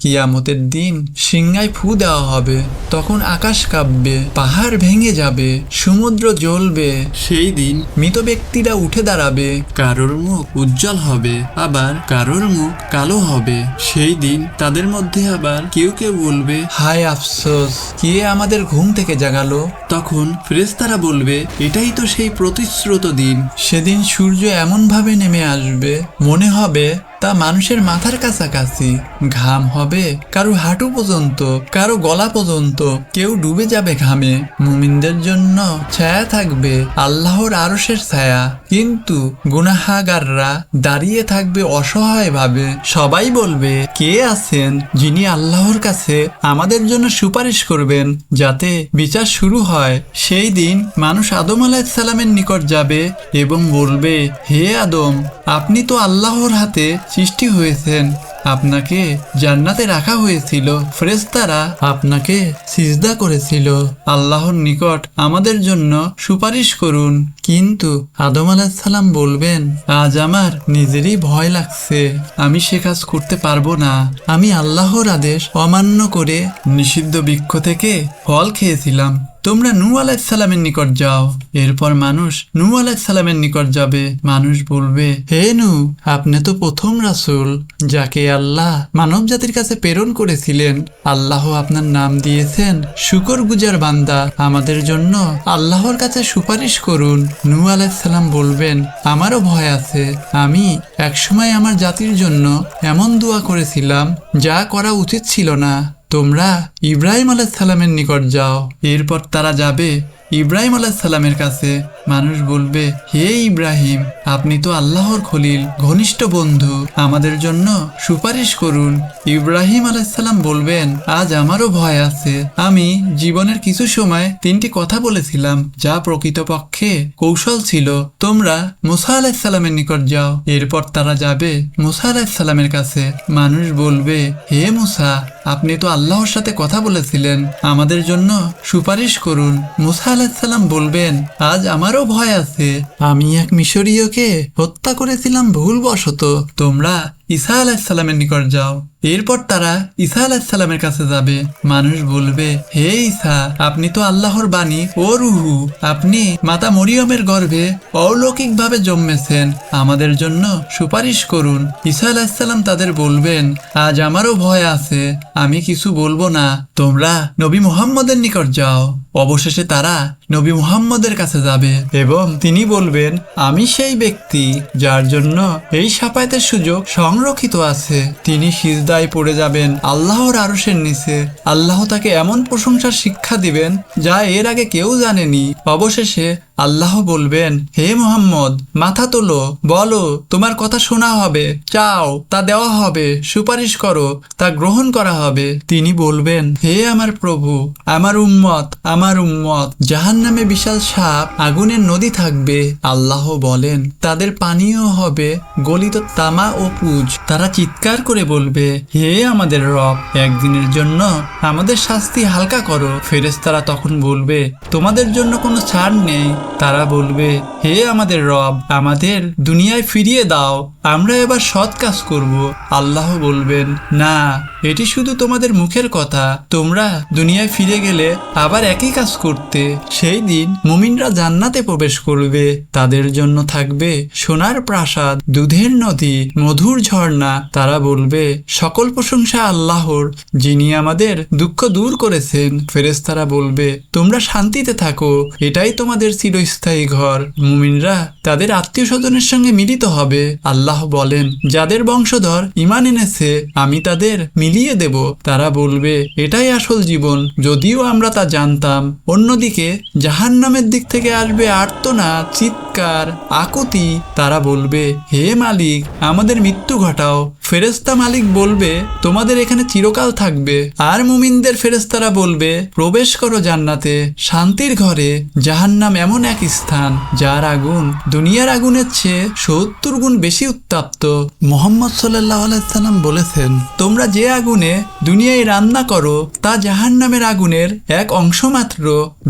কিয়ামতের দিন সিংহায় ফু দেওয়া হবে, তখন আকাশ কাঁপবে, পাহাড় ভেঙে যাবে, সমুদ্র জ্বলবে। সেই দিন মৃত ব্যক্তিরা উঠে দাঁড়াবে, কারোর মুখ উজ্জ্বল হবে, আবার কারোর মুখ কালো হবে। সেই দিন তাদের মধ্যে আবার কেউ কেউ বলবে, হায় আফসোস, কে আমাদের ঘুম থেকে জাগালো? তখন ফেরেশতারা বলবে, এটাই তো সেই প্রতিশ্রুত দিন। সেদিন সূর্য এমনভাবে নেমে আসবে, মনে হবে তা মানুষের মাথার কাছাকাছি। ঘাম হবে কারও হাঁটু পর্যন্ত, কারও গলা পর্যন্ত, কেউ ডুবে যাবে ঘামে। মুমিনদের জন্য ছায়া থাকবে আল্লাহর আরসের ছায়া। কিন্তু গুনাহাগাররা দাঁড়িয়ে থাকবে অসহায়ভাবে। সবাই বলবে, কে আছেন যিনি আল্লাহর কাছে আমাদের জন্য সুপারিশ করবেন যাতে বিচার শুরু হয়? সেই দিন মানুষ আদম আলাহিসাল্লামের নিকট যাবে এবং বলবে, হে আদম, আপনি তো আল্লাহর হাতে সৃষ্টি হয়েছেন। আপনাকে জান্নাতে রাখা হয়েছিল। ফ্রেস্তারা আপনাকে সিজদা করেছিল। আল্লাহর নিকট আমাদের জন্য সুপারিশ করুন। কিন্তু আদম আলাহিসাল্লাম বলবেন, আজ আমার নিজেরই ভয় লাগছে। আমি সে কাজ করতে পারব না। আমি আল্লাহর আদেশ অমান্য করে নিষিদ্ধ বৃক্ষ থেকে ফল খেয়েছিলাম। তোমরা নূ আলাইসাল্লামের নিকট যাও। এরপর মানুষ নূ আলাইসাল্লামের নিকট যাবে। মানুষ বলবে, হে নূ আপনি তো প্রথম রাসুল যাকে আল্লাহ মানব জাতির কাছে প্রেরণ করেছিলেন। আল্লাহ আপনার নাম দিয়েছেন শুকর গুজার বান্দা। আমাদের জন্য আল্লাহর কাছে সুপারিশ করুন। নূ আলাইসাল্লাম বলবেন, আমারও ভয় আছে। আমি একসময় আমার জাতির জন্য এমন দোয়া করেছিলাম, যা করা উচিত ছিল না। তোমরা ইব্রাহিম আলাইসাল্লামের নিকট যাও। এরপর তারা যাবে ইব্রাহিম আলাইসাল্লামের কাছে। মানুষ বলবে, হে ইব্রাহিম, আপনি তো আল্লাহর খলিল, ঘনিষ্ঠ বন্ধু। আমাদের জন্য সুপারিশ করুন। ইব্রাহিম আলাইসাল্লাম বলবেন, আজ আমারও ভয় আছে। আমি জীবনের কিছু সময় তিনটি কথা বলেছিলাম, যা প্রকৃতপক্ষে কৌশল ছিল। তোমরা মুসা আলাইসাল্লামের নিকট যাও। এরপর তারা যাবে মুসা আলাইসাল্লামের কাছে। মানুষ বলবে, হে মুসা, আপনি তো আল্লাহর সাথে কথা বলেছিলেন। আমাদের জন্য সুপারিশ করুন। মুসা আলাহিসাল্লাম বলবেন, আজ আমারও ভয় আছে। আমি এক মিশরীয়কে হত্যা করেছিলাম ভুলবশত। তোমরা ঈসা আলাহিসাল্লামের নিকট যাও। এরপর তারা ঈসা আলাহিসাল্লামের কাছে যাবে। মানুষ বলবে, হে ঈসা, আপনি তো আল্লাহর বাণী ও রুহু। আপনি মাতা মরিয়মের গর্ভে অলৌকিকভাবে জন্মেছেন। আমাদের জন্য সুপারিশ করুন। ঈসা আলাহিসাল্লাম তাদের বলবেন, আজ আমারও ভয় আছে। আমি কিছু বলব না। তোমরা নবী মুহাম্মদের নিকট যাও। অবশেষে তারা নবী মুহাম্মদের কাছে যাবে এবং তিনি বলবেন, আমি সেই ব্যক্তি যার জন্য এই সাপায়াতের সুযোগ সংরক্ষিত আছে। তিনি সিজদায় পড়ে যাবেন আল্লাহর আরসের নিচে। আল্লাহ তাকে এমন প্রশংসার শিক্ষা দিবেন যা এর আগে কেউ জানেনি। অবশেষে আল্লাহ বলবেন, হে মোহাম্মদ, মাথা তোলো, বলো, তোমার কথা শোনা হবে, চাও, তা দেওয়া হবে, সুপারিশ করো, তা গ্রহণ করা হবে। তিনি বলবেন, হে আমার প্রভু, আমার উম্মত আমার উম্মত জাহান নামে বিশাল সাপ আগুনের নদী থাকবে। আল্লাহ বলেন, তাদের পানীয় হবে গলিত তামা ও পুজ। তারা চিৎকার করে বলবে, হে আমাদের রব, একদিনের জন্য আমাদের শাস্তি হালকা করো। ফেরেশতারা তখন বলবে, তোমাদের জন্য কোনো ছাড় নেই। তারা বলবে, হে আমাদের রব, আমাদের দুনিয়ায় ফিরিয়ে দাও, আমরা এবার সৎ কাজ করব। আল্লাহ বলবেন, না, এটি শুধু তোমাদের মুখের কথা। তোমরা দুনিয়ায় ফিরে গেলে আবার একই কাজ করতে। সেই দিন মুমিনরা জান্নাতে প্রবেশ করবে। তাদের জন্য থাকবে সোনার প্রাসাদ, দুধের নদী, মধুর ঝর্ণা। তারা বলবে, সকল প্রশংসা আল্লাহর, যিনি আমাদের দুঃখ দূর করেছেন। ফেরেস্তারা বলবে, তোমরা শান্তিতে থাকো, এটাই তোমাদের চিরস্থায়ী ঘর। মুমিনরা তাদের আত্মীয় স্বজনের সঙ্গে মিলিত হবে। আল্লাহ বলেন, যাদের বংশধর ইমান এনেছে, আমি তাদের মিলিয়ে দেব। তারা বলবে, এটাই আসল জীবন। যদিও আমরা তা জানতাম। অন্যদিকে জাহান নামের দিক থেকে আসবে আর্তনাদ, চিৎকার, আকুতি। তারা বলবে, হে মালিক, আমাদের মৃত্যু ঘটাও। ফেরেস্তা মালিক বলবে, তোমাদের এখানে চিরকাল থাকবে। আর মুমিনদের ফেরেস্তারা বলবে, প্রবেশ করো জান্নাতে, শান্তির ঘরে। জাহান্নাম এমন এক স্থান, যার আগুন দুনিয়ার আগুনের চেয়ে সত্তর গুণ বেশি উত্তাপ্ত। মোহাম্মদ সাল্লাহ আলাইসাল্লাম বলেছেন, তোমরা যে আগুনে দুনিয়ায় রান্না করো, তা জাহান নামের আগুনের এক অংশ মাত্র।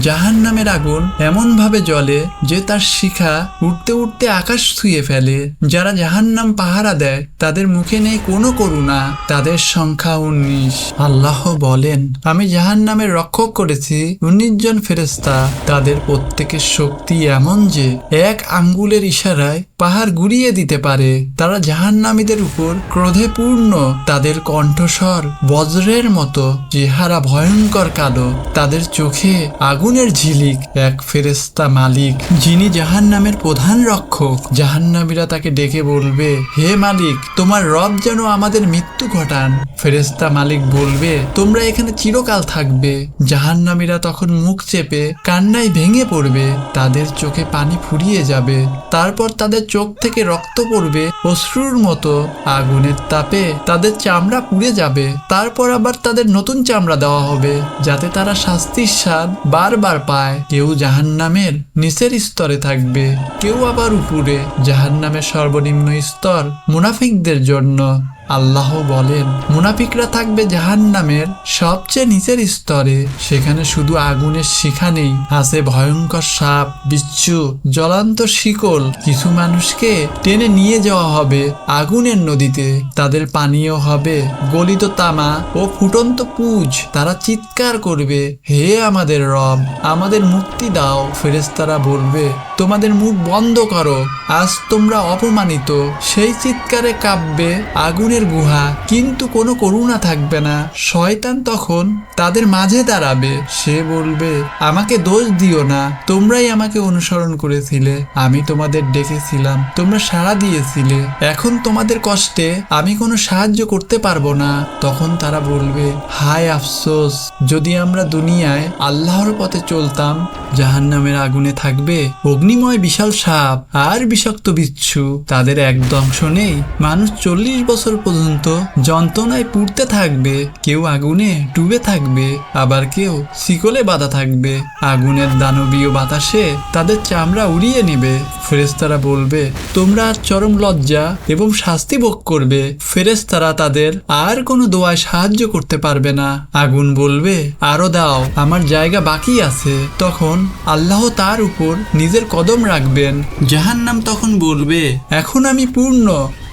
জাহান নামের আগুন এমনভাবে জ্বলে যে তার শিখা উঠতে উঠতে আকাশ ছুঁয়ে ফেলে। যারা জাহান নাম পাহারা দেয়, তাদের মুখে নেই কোনো করুণা, তাদের সংখ্যা উনিশ। আল্লাহ বলেন, আমি জাহান নামে রক্ষক করেছি, উনিশ জন ফেরেস্তা তাদের প্রত্যেকের শক্তি এমন যে এক আঙ্গুলের ইশারায় পাহাড় গুড়িয়ে দিতে পারে। তারা জাহান্নামীদের উপর ক্রোধে পূর্ণ। তাদের কণ্ঠস্বর বজ্রের মতো, চেহারা ভয়ঙ্কর কালো। তাদের চোখে আগুনের ঝিলিক, এক ফেরেস্তা মালিক, যিনি জাহান্নামের প্রধান রক্ষক। জাহান্নামীরা তাকে ডেকে বলবে, হে মালিক, তোমার রব যেন আমাদের মৃত্যু ঘটান। ফেরেস্তা মালিক বলবে, তোমরা এখানে চিরকাল থাকবে। জাহান্নামীরা তখন মুখ চেপে কান্নায় ভেঙে পড়বে। তাদের চোখে পানি ফুরিয়ে যাবে। তারপর তাদের চোখ থেকে রক্ত পড়বে, অশ্রুর মতো আগুনের তাপে তাদের চামড়া পুড়ে যাবে। তারপর আবার তাদের নতুন চামড়া দেওয়া হবে, যাতে তারা শাস্তির স্বাদ বারবার পায়। কেউ জাহান নামের নিচের স্তরে থাকবে, কেউ আবার উপরে। জাহান নামের সর্বনিম্ন স্তর মুনাফিকদের জন্য। আল্লাহ বলেন, মুনাফিকরা থাকবে জাহান্নামের সবচেয়ে নিচের স্তরে। সেখানে শুধু আগুনের শিখা নেই, আছে ভয়ঙ্কর সাপ, বিচ্ছু, জ্বলান্ত শিকল। কিছু মানুষকে টেনে নিয়ে যাওয়া হবে আগুনের নদীতে। তাদের পানীয় হবে গলিত তামা ও ফুটন্ত পুজ। তারা চিৎকার করবে, হে আমাদের রব, আমাদের মুক্তি দাও। ফেরেশতারা বলবে, তোমাদের মুখ বন্ধ করো, আজ তোমরা অপমানিত। সেই চিৎকারে কাঁপবে আগুনের গুহা, কিন্তু কোনো করুণা থাকবে না। শয়তান তখন তাদের মাঝে দাঁড়াবে। সে বলবে, আমাকে দোষ দিও না। তোমরাই আমাকে অনুসরণ করেছিলে। আমি তোমাদের ডেকেছিলাম। তোমরা সাড়া দিয়েছিলে। এখন তোমাদের কষ্টে আমি কোনো সাহায্য করতে পারব না। তখন তারা বলবে, হায় আফসোস! যদি আমরা দুনিয়ায় আল্লাহর পথে চলতাম, জাহান্নামের আগুনে থাকবে অগ্নিময় বিশাল সাপ আর বিষাক্ত বিচ্ছু। তাদের এক দংশ নেই। মানুষ চল্লিশ বছর পর্যন্ত যন্ত্রণায় পুড়তে থাকবে, কেউ আগুনে ডুবে থাকবে, আবার কেউ শিকলে বাঁধা থাকবে। আগুনের দানবীয় বাতাসে তাদের চামড়া উড়িয়ে নেবে। ফেরেস্তারা বলবে, তোমরা আর চরম লজ্জা এবং শাস্তি ভোগ করবে। ফেরেস্তারা তাদের আর কোনো দোয়ায় সাহায্য করতে পারবে না। আগুন বলবে, আরও দাও, আমার জায়গা বাকি আছে। তখন আল্লাহ তার উপর নিজের কদম রাখবেন। জাহান্নাম তখন বলবে, এখন আমি পূর্ণ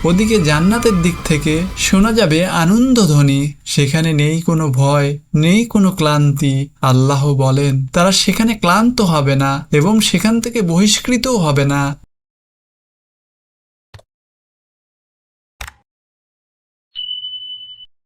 ওদিকে জান্নাতের দিক থেকে শোনা যাবে আনন্দধ্বনি সেখানে নেই কোনো ভয়, নেই কোনো ক্লান্তি। আল্লাহ বলেন, তারা সেখানে ক্লান্ত হবে না এবং সেখান থেকে বহিষ্কৃতও হবে না।